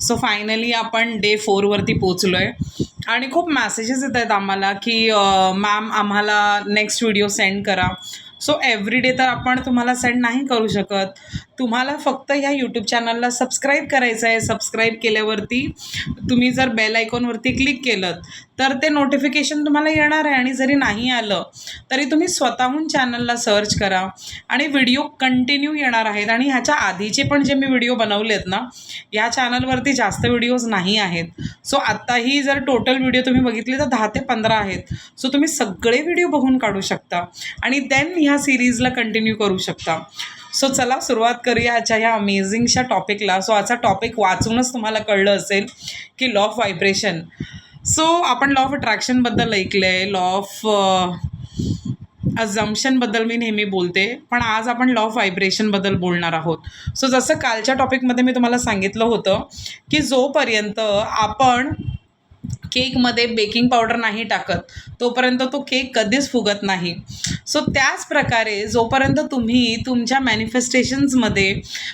So finally आपण day फोरवरती पोचलो आहे आणि खूप मॅसेजेस येत आहेत आम्हाला की मॅम आम्हाला नेक्स्ट व्हिडिओ सेंड करा. सो एव्हरी डे तर आपण तुम्हाला सेंड नाही करू शकत. तुम्हाला फक्त ह्या यूट्यूब चॅनलला सबस्क्राईब करायचं आहे सबस्क्राईब केल्यावरती तुम्ही जर बेल आयकॉनवरती क्लिक केलं तर ते नोटिफिकेशन तुम्हाला येणार आहे आणि जरी नाही आलं तरी तुम्ही स्वतःहून चॅनलला सर्च करा आणि व्हिडिओ कंटिन्यू येणार आहेत. आणि ह्याच्या आधीचे पण जे मी व्हिडिओ बनवले आहेत ना या चॅनलवरती जास्त व्हिडिओज नाही आहेत. सो आत्ताही जर टोटल व्हिडिओ तुम्ही बघितले तर दहा ते पंधरा आहेत. सो तुम्ही सगळे व्हिडिओ बघून काढू शकता आणि देन ह्या सिरीजला कंटिन्यू करू शकता. सो चला सुरुवात करूया आजच्या ह्या अमेझिंगच्या टॉपिकला सो आजचा टॉपिक वाचूनच तुम्हाला कळलं असेल की लॉ ऑफ व्हायब्रेशन सो आपण लॉ ऑफ अट्रॅक्शनबद्दल ऐकलं आहे लॉ ऑफ अजम्पशनबद्दल मी नेहमी बोलते पण आज आपण लॉ ऑफ व्हायब्रेशनबद्दल बोलणार आहोत. सो जसं कालच्या टॉपिकमध्ये मी तुम्हाला सांगितलं होतं की जोपर्यंत आपण केकमध्ये बेकिंग पावडर नाही टाकत तोपर्यंत तो केक कधीच फुगत नाही. सो त्याच प्रकारे जोपर्यंत तुम्ही तुमच्या मॅनिफेस्टेशन्समध्ये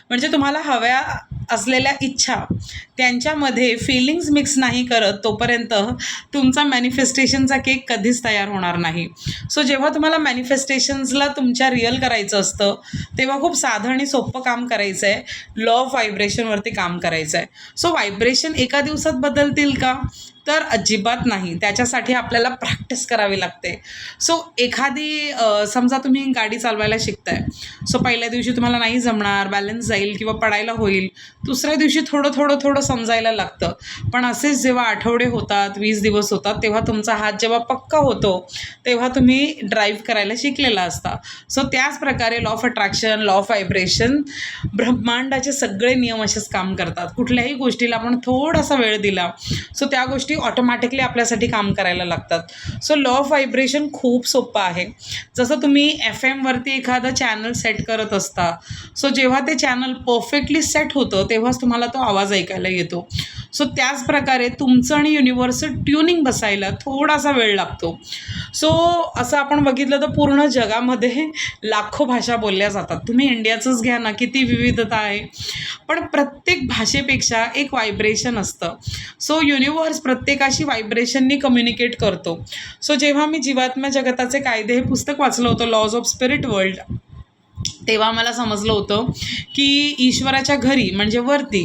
म्हणजे तुम्हाला हव्या असलेल्या इच्छा त्यांच्यामध्ये फिलिंग्स मिक्स नाही करत तोपर्यंत तुमचा मॅनिफेस्टेशनचा केक कधीच तयार होणार नाही. सो जेव्हा तुम्हाला मॅनिफेस्टेशन्सला तुमच्या रिअल करायचं असतं तेव्हा खूप साधं आणि सोपं काम करायचं आहे लॉ ऑफ व्हायब्रेशनवरती काम करायचं आहे सो व्हायब्रेशन एका दिवसात बदलतील का? तर अजिबात नाही. त्याच्यासाठी आपल्याला प्रॅक्टिस करावी लागते. सो एखादी समजा तुम्ही गाडी चालवायला शिकताय. सो पहिल्या दिवशी तुम्हाला नाही जमणार बॅलन्स जाईल किंवा पडायला होईल. दुसऱ्या दिवशी थोडं थोडं थोडं समजायला लागतं. पण असेच जेव्हा आठवडे होतात वीस दिवस होतात तेव्हा तुमचा हात जेव्हा पक्का होतो तेव्हा तुम्ही ड्राईव्ह करायला शिकलेला असता. सो त्याच प्रकारे law of attraction law of vibration ब्रह्मांडाचे सगळे नियम असेच काम करतात. कुठल्याही गोष्टीला आपण थोडासा वेळ दिला सो त्या गोष्टी ऑटोमॅटिकली आपल्यासाठी काम करायला लागतात. सो लॉ ऑफ व्हायब्रेशन खूप सोपं आहे. जसं तुम्ही एफ एमवरती एखादं चॅनल सेट करत असता सो जेव्हा ते चॅनल परफेक्टली सेट होतं तेव्हाच तुम्हाला तो आवाज ऐकायला येतो. सो त्याच प्रकारे तुमचं आणि युनिवर्सल ट्युनिंग बसायला थोडासा वेळ लागतो. सो असं आपण बघितलं तर पूर्ण जगामध्ये लाखो भाषा बोलल्या जातात. तुम्ही इंडियाचंच घ्या ना किती विविधता आहे. पण प्रत्येक भाषेपेक्षा एक व्हायब्रेशन असतं. सो युनिवर्स प्रत्येकाशी व्हायब्रेशननी कम्युनिकेट करतो. सो जेव्हा मी जीवात्मा जगताचे कायदे हे पुस्तक वाचलं होतं लॉज ऑफ स्पिरिट वर्ल्ड तेव्हा मला समजलं होतं की ईश्वराच्या घरी म्हणजे वरती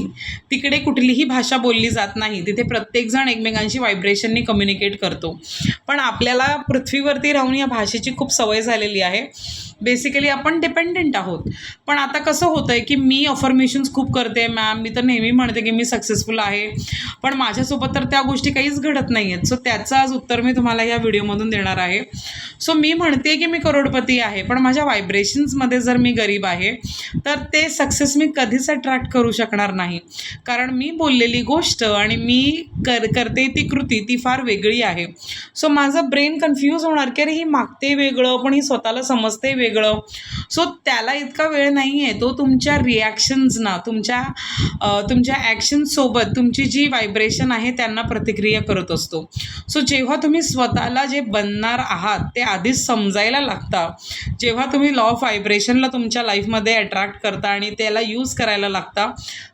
तिकडे कुठलीही भाषा बोलली जात नाही. तिथे प्रत्येकजण एकमेकांशी व्हायब्रेशननी कम्युनिकेट करतो. पण आपल्याला पृथ्वीवरती राहून या भाषेची खूप सवय झालेली आहे. बेसिकली आपण डिपेंडेंट आहोत. पण आता कसं होतं आहे की मी अफर्मेशन्स खूप करते. मॅम मी तर नेहमी म्हणते की मी सक्सेसफुल आहे. पण माझ्यासोबत तर त्या गोष्टी काहीच घडत नाही आहेत सो त्याचं आज उत्तर मी तुम्हाला या व्हिडिओमधून देणार आहे. सो मी म्हणते की मी करोडपती आहे. पण माझ्या व्हायब्रेशन्समध्ये जर मी गरीब आहे तर ते सक्सेस मी कधीच अट्रॅक्ट करू शकणार नाही. कारण मी बोललेली गोष्ट आणि मी कर करते ती कृती ती फार वेगळी आहे. सो माझं ब्रेन कन्फ्यूज होणार की अरे ही मागते वेगळं पण ही स्वतःला समजते वेगळं. सो त्याला इतका वेळ नाही आहे तो तुमच्या रिॲक्शन्सना तुमच्या तुमच्या ॲक्शनसोबत तुमची जी व्हायब्रेशन आहे त्यांना प्रतिक्रिया करत असतो. सो जेव्हा तुम्ही स्वतःला जे बनणार आहात ते आधीच समजायला लागता. जेव्हा तुम्ही लॉ ऑफ व्हायब्रेशनला तुमच्या लाईफमध्ये अट्रॅक्ट करता आणि त्याला यूज करायला लागता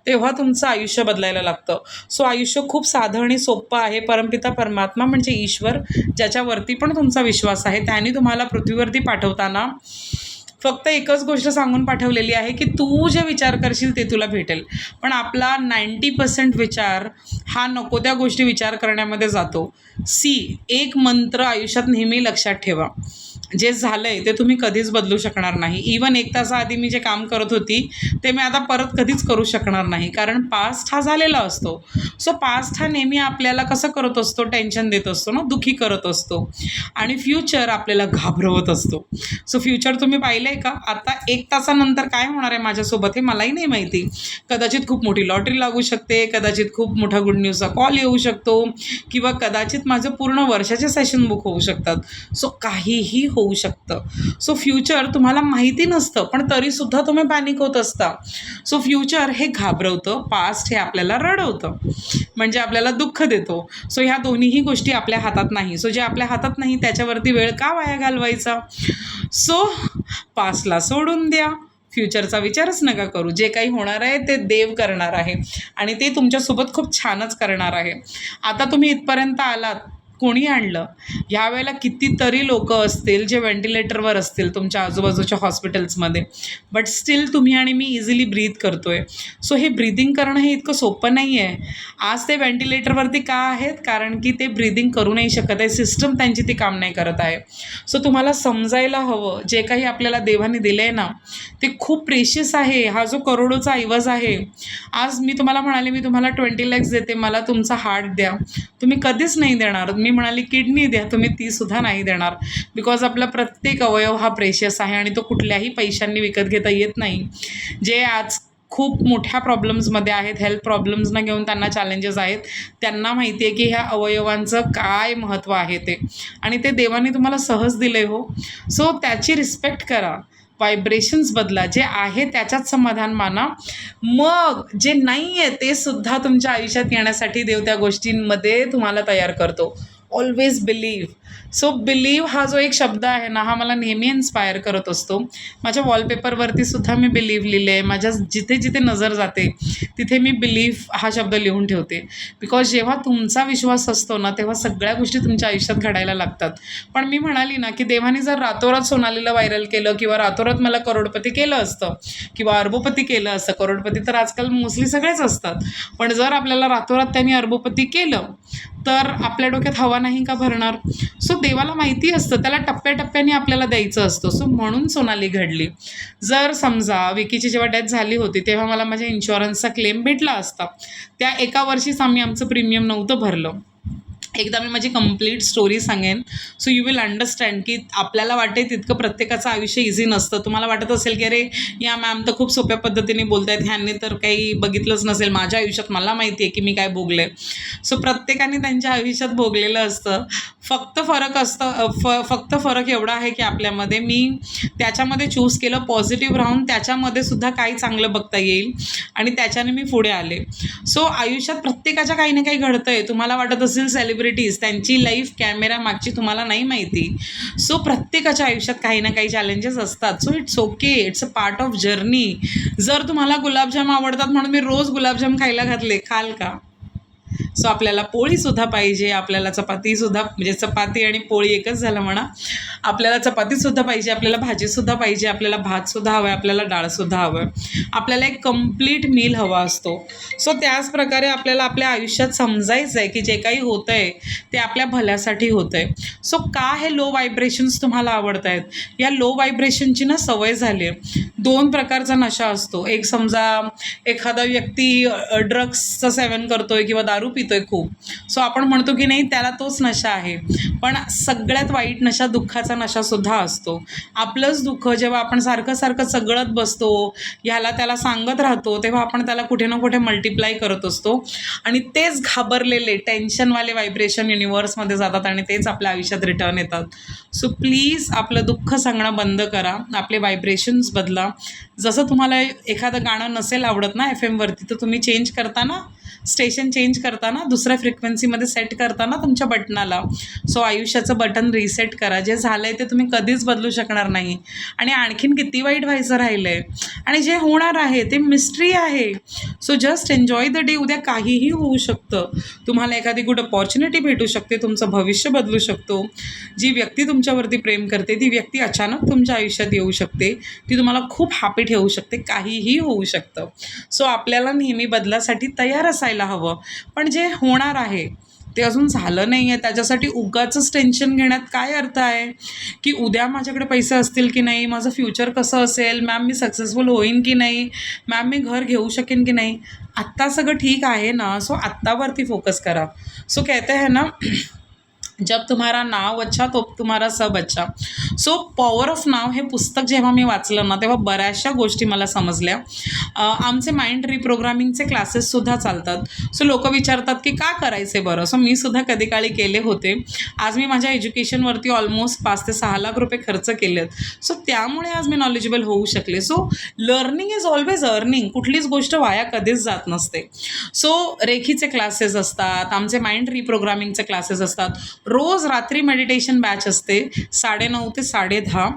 तेव्हा तुमचं आयुष्य बदलायला लागतं. सो आयुष्य खूप साधं आणि सोपं आहे. परमपिता परमात्मा म्हणजे ईश्वर ज्याच्यावरती पण तुमचा विश्वास आहे. त्याने तुम्हाला पृथ्वीवरती पाठवताना फक्त एकच गोष्ट सांगून पाठवलेली आहे की तू जे विचार करशील ते तुला भेटेल. पण आपला नाईंटी पर्सेंट विचार हा नको त्या गोष्टी विचार करण्यामध्ये जातो. सी एक मंत्र आयुष्यात नेहमी लक्षात ठेवा. जे झालं आहे ते तुम्ही कधीच बदलू शकणार नाही. इवन एक तासाआधी मी जे काम करत होती ते मी आता परत कधीच करू शकणार नाही. कारण पास्ट हा झालेला असतो. सो पास्ट हा नेहमी आपल्याला कसं करत असतो? टेन्शन देत असतो ना? दुखी करत असतो. आणि फ्युचर आपल्याला घाबरवत असतो. सो फ्युचर तुम्ही पाहिलं आहे का? आता एक तासानंतर काय होणार आहे माझ्यासोबत हे मलाही नाही माहिती. कदाचित खूप मोठी लॉटरी लागू शकते कदाचित खूप मोठा गुड न्यूजचा कॉल येऊ शकतो किंवा कदाचित माझं पूर्ण वर्षाचे सेशन बुक होऊ शकतात. सो काहीही होऊ शकतं. सो फ्युचर तुम्हाला माहिती नसतं पण तरीसुद्धा तुम्ही पॅनिक होत असता. सो फ्युचर हे घाबरवतं पास्ट हे आपल्याला रडवतं. म्हणजे आपल्याला दुःख देतो. सो ह्या दोन्हीही गोष्टी आपल्या हातात नाही. सो जे आपल्या हातात नाही त्याच्यावरती वेळ का वाया घालवायचा? सो पासला सोडून द्या. फ्युचरचा विचारच नका करू. जे काही होणार आहे ते देव करणार आहे. आणि ते तुमच्यासोबत खूप छानच करणार आहे. आता तुम्ही इथपर्यंत आलात. कोणी आणलं? ह्यावेळेला कितीतरी लोक असतील जे व्हेंटिलेटरवर असतील तुमच्या आजूबाजूच्या हॉस्पिटल्समध्ये. बट स्टील तुम्ही आणि मी इझिली ब्रीथ करतो आहे सो हे ब्रीदिंग करणं हे इतकं सोपं नाही आहे आज ते व्हेंटिलेटरवरती का आहेत? कारण की ते ब्रीदिंग करू नाही शकत आहे. सिस्टम त्यांची ती काम नाही करत आहे. सो तुम्हाला समजायला हवं. जे काही आपल्याला देवाने दिलं आहे ना ते खूप प्रेशियस आहे. हा जो करोडोचा ऐवज आहे. आज मी तुम्हाला म्हणाले मी तुम्हाला ट्वेंटी लॅक्स देते. मला तुमचा हार्ट द्या. तुम्ही कधीच नाही देणार. मी म्हणाली किडनी द्या तुम्ही तीसुद्धा नाही देणार. बिकॉज आपला प्रत्येक अवयव हा प्रेशियस आहे आणि तो कुठल्याही पैशांनी विकत घेता येत नाही. जे आज खूप मोठ्या प्रॉब्लेम्समध्ये आहेत हेल्थ प्रॉब्लेम्सना घेऊन त्यांना चॅलेंजेस आहेत त्यांना माहिती आहे की ह्या अवयवांचं काय महत्त्व आहे ते. आणि ते देवाने तुम्हाला सहज दिले हो. सो त्याची रिस्पेक्ट करा. व्हायब्रेशन्स बदला. जे आहे त्याच्यात समाधान माना. मग जे नाही आहे ते सुद्धा तुमच्या आयुष्यात येण्यासाठी देव त्या गोष्टींमध्ये तुम्हाला तयार करतो. ऑलवेज बिलीव्ह सो बिलीव हा जो एक शब्द आहे ना हा मला नेहमी इन्स्पायर करत असतो. माझ्या वॉलपेपरवरती सुद्धा मी बिलीव्ह लिहिले आहे माझ्या जिथे जिथे नजर जाते तिथे मी बिलीव हा शब्द लिहून ठेवते. बिकॉज जेव्हा तुमचा विश्वास असतो ना तेव्हा सगळ्या गोष्टी तुमच्या आयुष्यात घडायला लागतात. पण मी म्हणाली ना की देवाने जर रातोरात सोनालीला व्हायरल केलं किंवा रातोरात मला करोडपती केलं असतं किंवा अर्बोपती केलं असतं करोडपती तर आजकाल मोस्टली सगळेच असतात. पण जर आपल्याला रातोरात त्यांनी अर्बोपती केलं तर आपल्या डोक्यात हवा नाही का भरणार? सो देवाला माहिती असतं त्याला टप्प्याटप्प्याने आपल्याला द्यायचं असतं. सो म्हणून सोनाली घडली. जर समजा विकीची जेव्हा डेथ झाली होती तेव्हा मला माझ्या इन्शुरन्सचा क्लेम भेटला असता. त्या एका वर्षीच आम्ही आमचं प्रीमियम नव्हतं भरलं. एकदा मी माझी कंप्लीट स्टोरी सांगेन. सो यू विल अंडरस्टँड की आपल्याला वाटेल तितकं प्रत्येकाचं आयुष्य इझी नसतं. तुम्हाला वाटत असेल की अरे या मॅम तर खूप सोप्या पद्धतीने बोलत आहेत ह्यांनी तर काही बघितलंच नसेल. माझ्या आयुष्यात मला माहिती आहे की मी काय भोगले. सो प्रत्येकाने त्यांच्या आयुष्यात भोगलेलं असतं. फक्त फरक असतं फ फक्त फरक एवढा आहे की आपल्यामध्ये मी त्याच्यामध्ये चूज केलं पॉझिटिव्ह राहून त्याच्यामध्ये सुद्धा काही चांगलं बघता येईल आणि त्याच्याने मी पुढे आले. सो आयुष्यात प्रत्येकाच्या काही ना काही घडतं आहे तुम्हाला वाटत असेल सेलिब्रिटीज त्यांची लाईफ कॅमेरा मागची तुम्हाला नाही माहिती. सो प्रत्येकाच्या आयुष्यात काही ना काही चॅलेंजेस असतात. So it's okay it's a part of journey जर तुम्हाला गुलाबजाम आवडतात म्हणून मी रोज गुलाबजाम खायला घातले. खाल का? सो आपल्याला पोळीसुद्धा पाहिजे आपल्याला चपातीसुद्धा म्हणजे चपाती आणि पोळी एकच झालं म्हणा. आपल्याला चपातीसुद्धा पाहिजे आपल्याला भाजीसुद्धा पाहिजे आपल्याला भातसुद्धा हवं आहे आपल्याला डाळसुद्धा हवं आहे आपल्याला एक कंप्लीट मील हवा असतो. सो त्याच प्रकारे आपल्याला आपल्या आयुष्यात समजायचं आहे की जे काही होतं आहे ते आपल्या भल्यासाठी होतं आहे सो का हे लो व्हायब्रेशन्स तुम्हाला आवडत आहेत या लो व्हायब्रेशनची ना सवय झाली आहे. दोन प्रकारचा नशा असतो. एक समजा एखादा व्यक्ती ड्रग्सचं सेवन करतोय किंवा दारू पितोय खूप. सो आपण म्हणतो की नाही त्याला तोच नशा आहे. पण सगळ्यात वाईट नशा दुःखाचा नशासुद्धा असतो. आपलंच दुःख जेव्हा आपण सारखं सारखं सगळत बसतो ह्याला त्याला सांगत राहतो तेव्हा आपण त्याला कुठे ना कुठे मल्टिप्लाय करत असतो. आणि तेच घाबरलेले टेन्शनवाले व्हायब्रेशन युनिवर्समध्ये जातात आणि तेच आपल्या आयुष्यात रिटर्न येतात. सो प्लीज आपलं दुःख सांगणं बंद करा. आपले व्हायब्रेशन्स बदला. जसं तुम्हाला एखादं गाणं नसेल आवडत ना एफ एमवरती तर तुम्ही चेंज करताना स्टेशन चेंज करताना दुसऱ्या फ्रिक्वेन्सीमध्ये सेट करताना तुमच्या बटनाला. सो आयुष्याचं बटन रिसेट करा. जे झालं आहे ते तुम्ही कधीच बदलू शकणार नाही. आणि आणखीन किती वाईट व्हायचं राहिलं आहे आणि जे होणार आहे ते मिस्ट्री आहे. So just enjoy the day उद्या काहीही होऊ शकतं. तुम्हाला एखादी गुड अपॉर्च्युनिटी भेटू शकते. तुमचं भविष्य बदलू शकतो. जी व्यक्ती तुमच्यावरती प्रेम करते ती व्यक्ती अचानक तुमच्या आयुष्यात येऊ शकते. ती तुम्हाला खूप हॅपी ठेवू शकते. काहीही होऊ शकतं. सो आपल्याला नेहमी बदलासाठी तयार असायला हवं. पण जे होणार आहे ते अजून झालं नाही आहे त्याच्यासाठी उगाचंच टेन्शन घेण्यात काय अर्थ आहे? की उद्या माझ्याकडे पैसे असतील की नाही? माझं फ्युचर कसं असेल? मॅम मी सक्सेसफुल होईन की नाही? मॅम मी घर घेऊ शकेन की नाही? आत्ता सगळं ठीक आहे ना? सो आत्तावरती फोकस करा. सो कहते आहे ना जब तुम्हारा नाव अच्छा तो तुम्हारा सब अच्छा. सो पॉवर ऑफ नाव हे पुस्तक जेव्हा मी वाचलं ना तेव्हा बऱ्याचशा गोष्टी मला समजल्या. आमचे माइंड रिप्रोग्रामिंगचे क्लासेससुद्धा चालतात. सो लोक विचारतात की का करायचे बरं? सो मी सुद्धा कधी काळी केले होते. आज मी माझ्या एज्युकेशनवरती ऑलमोस्ट पाच ते सहा लाख रुपये खर्च केलेत. सो त्यामुळे आज मी नॉलेजेबल होऊ शकले. So learning is always earning कुठलीच गोष्ट वाया कधीच जात नसते. सो रेखीचे क्लासेस असतात आमचे माइंड रिप्रोग्रामिंगचे क्लासेस असतात. रोज रात्री मेडिटेशन बॅच असते साडेनऊ ते साडेदहा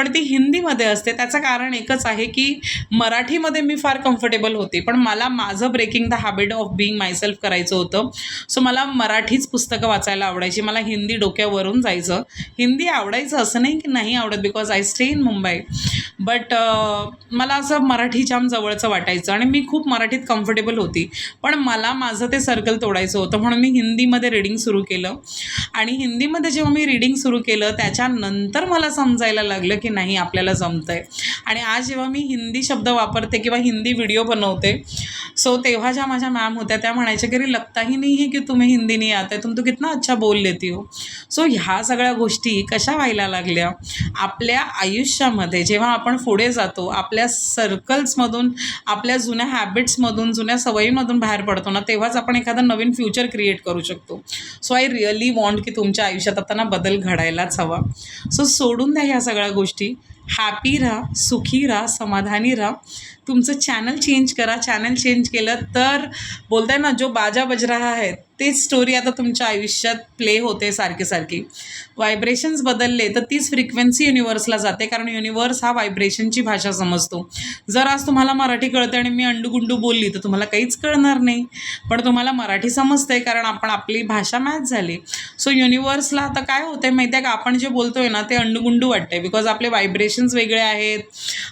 पण ती हिंदीमध्ये असते. त्याचं कारण एकच आहे की मराठीमध्ये मी फार कम्फर्टेबल होते. पण मला माझं breaking the habit of being myself करायचं होतं. सो मला मराठीच पुस्तकं वाचायला आवडायची. मला हिंदी डोक्यावरून जायचं. हिंदी आवडायचं असं नाही की नाही आवडत because I stay in Mumbai but मला असं मराठी जाम जवळचं वाटायचं आणि मी खूप मराठीत कम्फर्टेबल होती. पण मला माझं ते सर्कल तोडायचं होतं. म्हणून मी हिंदीमध्ये रीडिंग सुरू केलं. आणि हिंदीमध्ये जेव्हा मी रीडिंग सुरू केलं त्याच्यानंतर मला समजायला लागलं की नाही आपल्याला जमतं आहे आणि आज जेव्हा मी हिंदी शब्द वापरते किंवा हिंदी व्हिडिओ बनवते सो तेव्हा ज्या माझ्या मॅम होत्या त्या म्हणायच्या की लगताही लगता ही नाही है की तुम्ही हिंदी नाही आता तुम तो कितना अच्छा बोल लेती हो. सो ह्या सगळ्या गोष्टी कशा व्हायला लागल्या? आपल्या आयुष्यामध्ये जेव्हा आपण पुढे जातो आपल्या सर्कल्समधून आपल्या जुन्या हॅबिट्समधून जुन्या सवयीमधून बाहेर पडतो ना तेव्हाच आपण एखादा नवीन फ्युचर क्रिएट करू शकतो. सो आय रिअली वॉन्ट की तुमच्या आयुष्यात आता ना बदल घडायलाच हवा. सो सोडून द्या ह्या सगळ्या गोष्टी. 60 हॅपी राहा सुखी राहा समाधानी राहा. तुमचं चॅनल चेंज करा. चॅनल चेंज केलं तर बोलताय ना जो बाजा बज रहा है तेच स्टोरी आता तुमच्या आयुष्यात प्ले होते सारखी सारखी. व्हायब्रेशन्स बदलले तर तीच फ्रिक्वेन्सी युनिवर्सला जाते कारण युनिवर्स हा व्हायब्रेशनची भाषा समजतो. जर आज तुम्हाला मराठी कळते आणि मी अंडूगुंडू बोलली तर तुम्हाला काहीच कळणार नाही. पण तुम्हाला मराठी समजते कारण आपण आपली भाषा मॅच झाली. सो युनिवर्सला आता काय होतं माहिती आहे का? आपण जे बोलतोय ना ते अंडूगुंडू वाटते बिकॉज आपले व्हायब्रेशन्स वेगळे आहेत.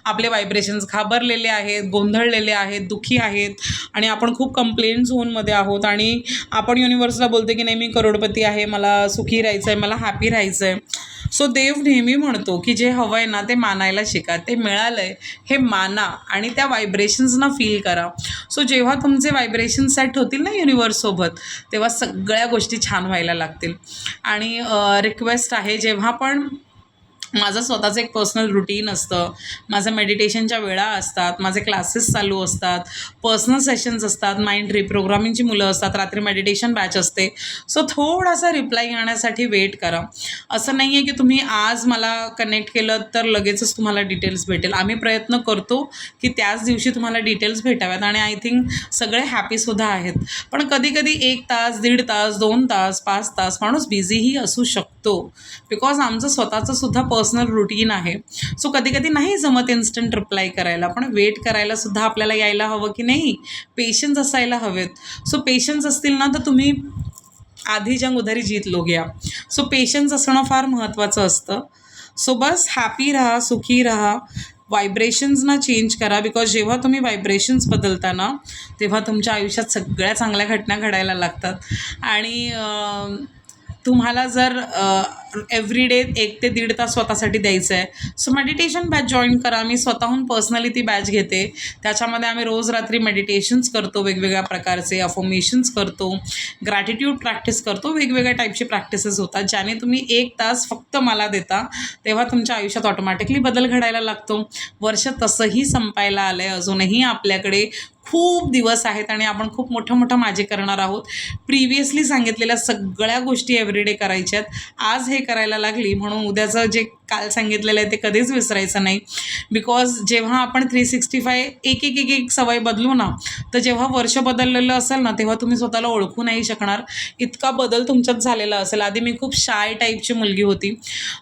आपले व्हायब्रेशन्स घाबरलेले आहेत गोंधळलेले आहेत दुःखी आहेत. आणि आपण खूप कंप्लेंट झोनमध्ये आहोत. आणि आपण युनिव्हर्सला बोलतो की नाही मी करोडपती आहे. मला सुखी राहायचं आहे मला हॅपी राहायचं आहे सो देव नेहमी म्हणतो की जे हवं आहे ना ते मानायला शिका. ते मिळालं आहे हे माना आणि त्या व्हायब्रेशन्सना फील करा. सो जेव्हा तुमचे व्हायब्रेशन सेट होतील ना युनिवर्ससोबत तेव्हा सगळ्या गोष्टी छान व्हायला लागतील. आणि रिक्वेस्ट आहे जेव्हा पण माझं स्वतःचं एक पर्सनल रुटीन असतं. माझं मेडिटेशनच्या वेळा असतात. माझे क्लासेस चालू असतात. पर्सनल सेशन्स असतात. माइंड रिप्रोग्रामिंगची मुलं असतात. रात्री मेडिटेशन बॅच असते. सो थोडासा रिप्लाय येण्यासाठी वेट करा. असं नाही आहे की तुम्ही आज मला कनेक्ट केलं तर लगेचच तुम्हाला डिटेल्स भेटेल. आम्ही प्रयत्न करतो की त्याच दिवशी तुम्हाला डिटेल्स भेटाव्यात आणि आय थिंक सगळे हॅपीसुद्धा आहेत. पण कधीकधी एक तास दीड तास दोन तास पाच तास माणूस बिझीही असू शकतो. बिकॉज आमचं स्वतःचं सुद्धा पर्सनल रुटीन आहे. सो कधी कधी नाही जमत इन्स्टंट रिप्लाय करायला. पण वेट करायला सुद्धा आपल्याला यायला हवं की नाही? पेशन्स असायला हवेत. सो पेशन्स असतील ना तर तुम्ही आधी जंग उधारी जीत लो या सो पेशन्स असणं फार महत्त्वाचं असतं. सो बस हॅपी राहा सुखी राहा. व्हायब्रेशन्सना चेंज करा. बिकॉज जेव्हा तुम्ही व्हायब्रेशन्स बदलता ना तेव्हा तुमच्या आयुष्यात सगळ्या चांगल्या घटना घडायला लागतात. आणि तुम्हाला जर एव्हरी डे एक ते दीड तास स्वतःसाठी द्यायचं आहे सो मेडिटेशन बॅच जॉईन करा. मी स्वतःहून पर्सनली ती बॅच घेते. त्याच्यामध्ये आम्ही रोज रात्री मेडिटेशन्स करतो वेगवेगळ्या प्रकारचे अफॉर्मेशन्स करतो. ग्रॅटिट्यूड प्रॅक्टिस करतो. वेगवेगळ्या टाईपचे प्रॅक्टिसेस होतात ज्याने तुम्ही एक तास फक्त मला देता तेव्हा तुमच्या आयुष्यात ऑटोमॅटिकली बदल घडायला लागतो. वर्ष तसंही संपायला आलं आहे अजूनही आपल्याकडे खूप दिवस आहेत आणि आपण खूप मोठं मोठं माझे करणार आहोत. प्रिव्हियसली सांगितलेल्या सगळ्या गोष्टी एव्हरीडे करायच्यात. आज हे करायला लागली म्हणून उद्याचं जे काल सांगितलेलं आहे ते कधीच विसरायचं नाही. बिकॉज जेव्हा आपण थ्री सिक्स्टी फाय एक एक एक एक सवय बदलू ना तर जेव्हा वर्ष बदललेलं असेल ना तेव्हा तुम्ही स्वतःला ओळखू नाही शकणार. इतका बदल तुमच्यात झालेला असेल. आधी मी खूप शाय टाईपची मुलगी होती.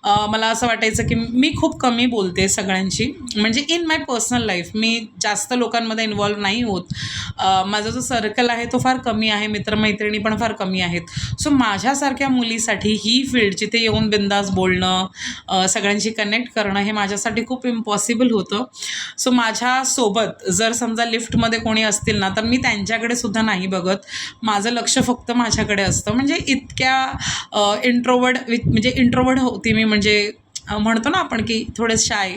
मला असं वाटायचं की मी खूप कमी बोलते सगळ्यांशी. म्हणजे इन माय पर्सनल लाईफ मी जास्त लोकांमध्ये इन्वॉल्व्ह नाही होत. अं, माझा जो सर्कल आहे तो फार कमी आहे मित्रमैत्रिणी पण फार कमी आहेत. सो माझ्यासारख्या मुलीसाठी ही फील्ड जिथे येऊन बिंदास बोलणं सगळ्यांशी कनेक्ट करणं हे माझ्यासाठी खूप इम्पॉसिबल होतं. सो माझ्यासोबत जर समजा लिफ्टमध्ये कोणी असतील ना तर मी त्यांच्याकडे सुद्धा नाही बघत. माझं लक्ष फक्त माझ्याकडे असतं. म्हणजे इतक्या इंट्रोवर्ड म्हणजे इंट्रोवर्ड होती मी. म्हणजे म्हणतो ना आपण की थोडे शाय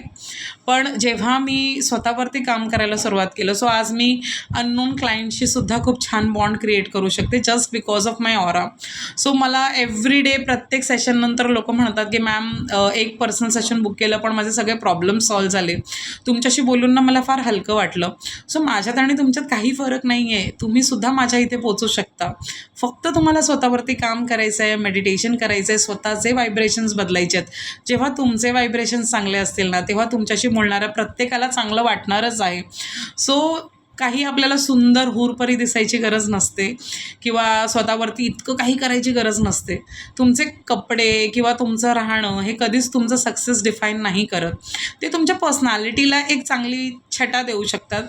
पण जेव्हा मी स्वतःवरती काम करायला सुरुवात केलं सो आज मी अननोन क्लायंटशी सुद्धा खूप छान बॉन्ड क्रिएट करू शकते just because of my aura so मला एव्हरी डे प्रत्येक सेशननंतर लोक म्हणतात की मॅम एक पर्सनल सेशन बुक केलं पण माझे सगळे प्रॉब्लेम सॉल्व झाले. तुमच्याशी बोलून ना मला फार हलकं वाटलं. सो माझ्यात आणि तुमच्यात काही फरक नाही आहे तुम्हीसुद्धा माझ्या इथे पोचू शकता. फक्त तुम्हाला स्वतःवरती काम करायचं आहे मेडिटेशन करायचं आहे स्वतःचे व्हायब्रेशन्स बदलायचे आहेत. जेव्हा तुमचे व्हायब्रेशन्स चांगले असतील ना तेव्हा तुमच्याशी बोलणाऱ्या प्रत्येकाला चांगलं वाटणारच आहे. सो काही आपल्याला सुंदर हुरपरी दिसायची गरज नसते किंवा स्वतःवरती इतकं काही करायची गरज नसते. तुमचे कपडे किंवा तुमचं राहणं हे कधीच तुमचं सक्सेस डिफाईन नाही करत. ते तुमच्या पर्सनॅलिटीला एक चांगली छटा देऊ शकतात.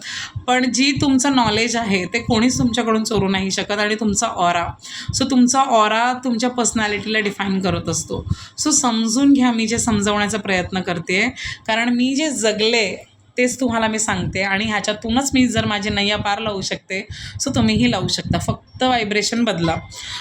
पण जी तुमचं नॉलेज आहे ते कोणीच तुमच्याकडून चोरू नाही शकत आणि तुमचा ऑरा सो तुमचा ऑरा तुमच्या पर्सनॅलिटीला डिफाईन करत असतो. सो समजून घ्या मी जे समजवण्याचा प्रयत्न करते कारण मी जे जगले तेच तुम्हाला मी सांगते आणि ह्याच्यातूनच मी जर माझी नैया पार लावू शकते सो तुम्हीही लावू शकता. फक्त व्हायब्रेशन बदला.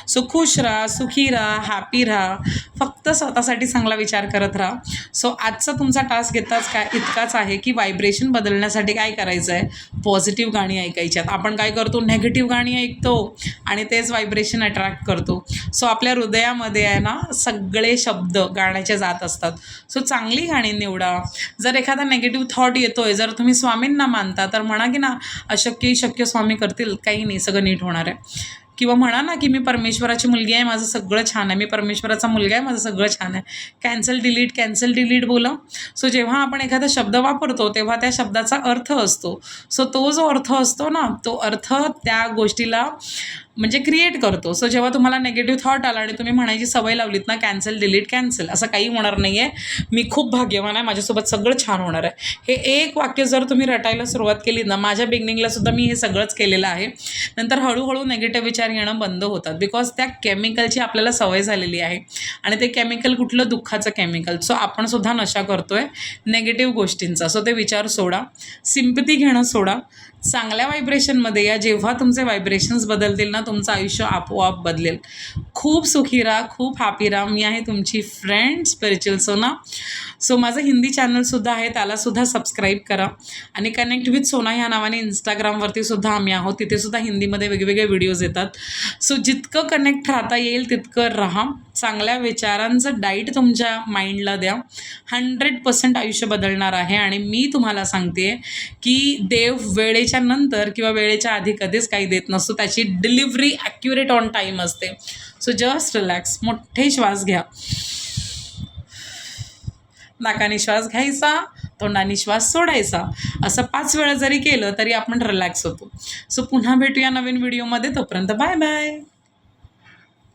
सो खुश राहा सुखी राहा हॅपी राहा. फक्त स्वतःसाठी चांगला विचार करत राहा. सो आजचा तुमचा टास्क घेताच काय इतकाच आहे की व्हायब्रेशन बदलण्यासाठी काय करायचं आहे पॉझिटिव्ह गाणी ऐकायची आहेत आपण काय करतो? नेगेटिव्ह गाणी ऐकतो आणि तेच व्हायब्रेशन अट्रॅक्ट करतो. सो आपल्या हृदयामध्ये आहे ना सगळे शब्द गाण्याचे जात असतात. सो चांगली गाणी निवडा. जर एखादा नेगेटिव्ह थॉट येतोय जर तुम्ही स्वामींना मानता तर म्हणा की ना अशक्य शक्य स्वामी करतील काही नाही सगळं नीट होणार आहे. किंवा म्हणा ना की मी परमेश्वराची मुलगी आहे माझं सगळं छान आहे मी परमेश्वराचा मुलगा आहे माझं सगळं छान आहे. कॅन्सल डिलीट कॅन्सल डिलीट बोला. सो जेव्हा आपण एखादा शब्द वापरतो तेव्हा त्या शब्दाचा अर्थ असतो. सो तो जो अर्थ असतो ना तो अर्थ त्या गोष्टीला म्हणजे क्रिएट करतो. सो जेव्हा तुम्हाला नेगेटिव्ह थॉट आला आणि तुम्ही म्हणायची सवय लावलीत ना कॅन्सल डिलीट कॅन्सल असं काही होणार नाही आहे मी खूप भाग्यवान आहे. माझ्यासोबत सगळं छान होणार आहे. हे एक वाक्य जर तुम्ही रटायला सुरुवात केली ना माझ्या बिगनिंगला सुद्धा मी हे सगळंच केलेलं आहे. नंतर हळूहळू नेगेटिव्ह विचार येणं बंद होतात. बिकॉज त्या केमिकलची आपल्याला सवय झालेली आहे. आणि ते केमिकल कुठलं? दुःखाचं केमिकल सो आपण सुद्धा नशा करतोय. नेगेटिव्ह गोष्टींचा. सो ते विचार सोडा. सिम्पती घेणं सोडा. चांगल्या व्हायब्रेशनमध्ये या जेव्हा तुमचे व्हायब्रेशन्स बदलतील ना तुमचं आयुष्य आपोआप बदलेल. खूप सुखी राहा खूप हॅपी राहा. मी आहे तुमची फ्रेंड स्पिरिच्युअल सोना सो माझं हिंदी चॅनलसुद्धा आहे त्यालासुद्धा सबस्क्राईब करा. आणि कनेक्ट विथ सोना ह्या नावाने इंस्टाग्रामवरती सुद्धा आम्ही आहोत. तिथेसुद्धा हिंदीमध्ये वेगवेगळे व्हिडिओज येतात. सो जितकं कनेक्ट राहता येईल तितकं राहा. चांगल्या विचारांचं डाईट तुमच्या माइंडला द्या. हंड्रेड पर्सेंट आयुष्य बदलणार आहे. आणि मी तुम्हाला सांगते की देव वेळे वेळेच्या नंतर किंवा वेळेच्या आधी कधीच काही देत नसतो त्याची डिलिव्हरी ॲक्युरेट ऑन टाईम असते. सो जस्ट रिलॅक्स मोठे श्वास घ्या. नाकाने श्वास घ्यायचा तोंडाने श्वास सोडायचा. असं पाच वेळा जरी केलं तरी आपण रिलॅक्स होतो. सो पुन्हा भेटूया नवीन व्हिडिओमध्ये तोपर्यंत बाय बाय